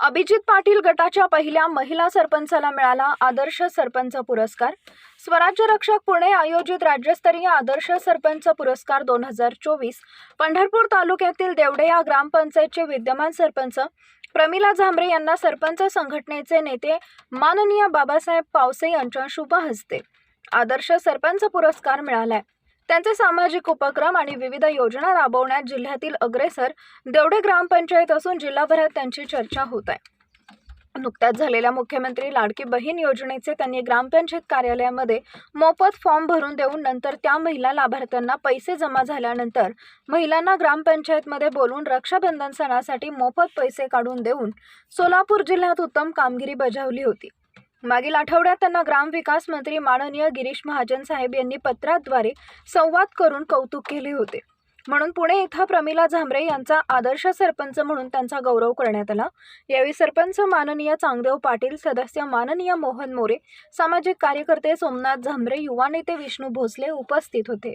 अभिजित पाटील गटाच्या पहिल्या महिला सरपंचाला मिळाला आदर्श सरपंच पुरस्कार. स्वराज्य रक्षक पुणे आयोजित राज्यस्तरीय आदर्श सरपंच पुरस्कार दोन हजार चोवीस. पंढरपूर तालुक्यातील देवडे या ग्रामपंचायतचे विद्यमान सरपंच. प्रमिला झांबरे यांना सरपंच संघटनेचे नेते. माननीय बाबासाहेब पावसे यांच्या शुभ हस्ते. आदर्श सरपंच पुरस्कार मिळालाय. त्यांचे सामाजिक उपक्रम आणि विविध योजना राबवण्यात जिल्ह्यातील अग्रेसर देवडे ग्रामपंचायत असून जिल्हाभरात त्यांची चर्चा होत आहे. नुकत्याच झालेल्या मुख्यमंत्री लाडकी बहीण योजनेचे त्यांनी ग्रामपंचायत कार्यालयामध्ये मोफत फॉर्म भरून देऊन नंतर त्या महिला लाभार्थ्यांना पैसे जमा झाल्यानंतर महिलांना ग्रामपंचायतमध्ये बोलून रक्षाबंधन सणासाठी मोफत पैसे काढून देऊन सोलापूर जिल्ह्यात उत्तम कामगिरी बजावली होती. मागील आठवड्यात त्यांना ग्रामविकास मंत्री माननीय गिरीश महाजन साहेब यांनी पत्राद्वारे संवाद करून कौतुक केले होते. म्हणून पुणे इथं प्रमिला झांबरे यांचा आदर्श सरपंच म्हणून त्यांचा गौरव करण्यात आला. यावेळी सरपंच माननीय चांगदेव पाटील सदस्य माननीय मोहन मोरे सामाजिक कार्यकर्ते सोमनाथ झांबरे युवा नेते विष्णू भोसले उपस्थित होते.